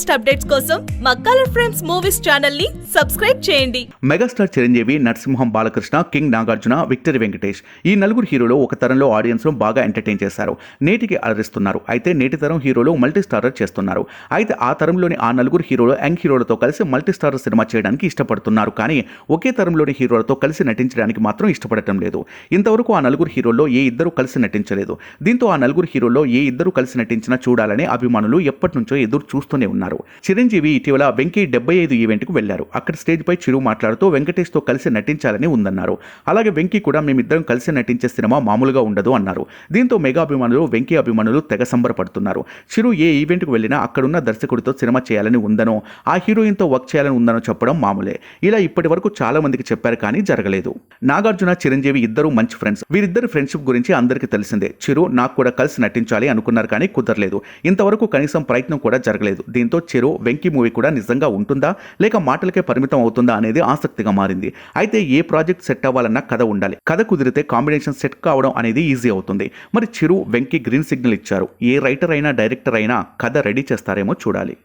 Latest updates కోసం మా colour frames movies ఛానల్ని సబ్స్క్రైబ్ చేయండి. Megastar Chiranjeevi Narasimham Balakrishna king Nagarjuna victory Venkatesh ఈ నలుగురు హీరోలు ఒక తరంలో ఆడియన్స్ను బాగా ఎంటర్టైన్ చేశారు. నేటికి అలరిస్తున్నారు. అయితే నేటి తరం హీరోలు మల్టీ స్టారర్ చేస్తున్నారు. అయితే ఆ తరంలోని ఆ నలుగురు హీరోలు యంగ్ హీరోలతో కలిసి మల్టీ స్టారర్ సినిమా చేయడానికి ఇష్టపడుతున్నారు. కానీ ఒకే తరంలోని హీరోలతో కలిసి నటించడానికి మాత్రం ఇష్టపడటం లేదు. ఇంతవరకు ఆ నలుగురు హీరోల్లో ఏ ఇద్దరు కలిసి నటించలేదు. దీంతో ఆ నలుగురు హీరోల్లో ఏ ఇద్దరు కలిసి నటించినా చూడాలని అభిమానులు ఎప్పటి నుంచో ఎదురు చూస్తూనే ఉన్నారు. చిరంజీవి ఇటీవల వెంకీ డెబ్బై ఐదు ఈవెంట్కు వెళ్ళారు అక్కడ స్టేజ్ పై చిరు మాట్లాడుతూ వెంకటేష్తో కలిసి నటించాలని ఉందన్నారు. అలాగే వెంకీ కూడా మేమిద్దరం కలిసి నటించే సినిమా మామూలుగా ఉండదు అన్నారు. దీంతో మెగా అభిమానులు వెంకీ అభిమానులు తెగ సంబరపడుతున్నారు. చిరు ఏ ఈవెంట్కు వెళ్ళినా అక్కడున్న దర్శకుడితో సినిమా చేయాలని ఉందనో ఆ హీరోయిన్తో వర్క్ చేయాలని ఉందనో చెప్పడం మామూలే. ఇలా ఇప్పటి వరకు చాలా మందికి చెప్పారు కానీ జరగలేదు. నాగార్జున చిరంజీవి ఇద్దరు మంచి ఫ్రెండ్స్. వీరిద్దరు ఫ్రెండ్షిప్ గురించి అందరికీ తెలిసిందే. చిరు నాకు కూడా కలిసి నటించాలి అనుకున్నారు కానీ కుదరలేదు. ఇంతవరకు కనీసం ప్రయత్నం కూడా జరగలేదు. దీంతో చెరో వెంకీ మూవీ కూడా నిజంగా ఉంటుందా? లేక మాటలకే పరిమితం అవుతుందా అనేది ఆసక్తిగా మారింది. అయితే ఏ ప్రాజెక్ట్ సెట్ అవ్వాలన్నా కథ ఉండాలి. కథ కుదిరితే కాంబినేషన్ సెట్ కావడం అనేది ఈజీ అవుతుంది. మరి చిరు వెంకీ గ్రీన్ సిగ్నల్ ఇచ్చారు. ఏ రైటర్ అయినా డైరెక్టర్ అయినా కథ రెడీ చేస్తారేమో చూడాలి.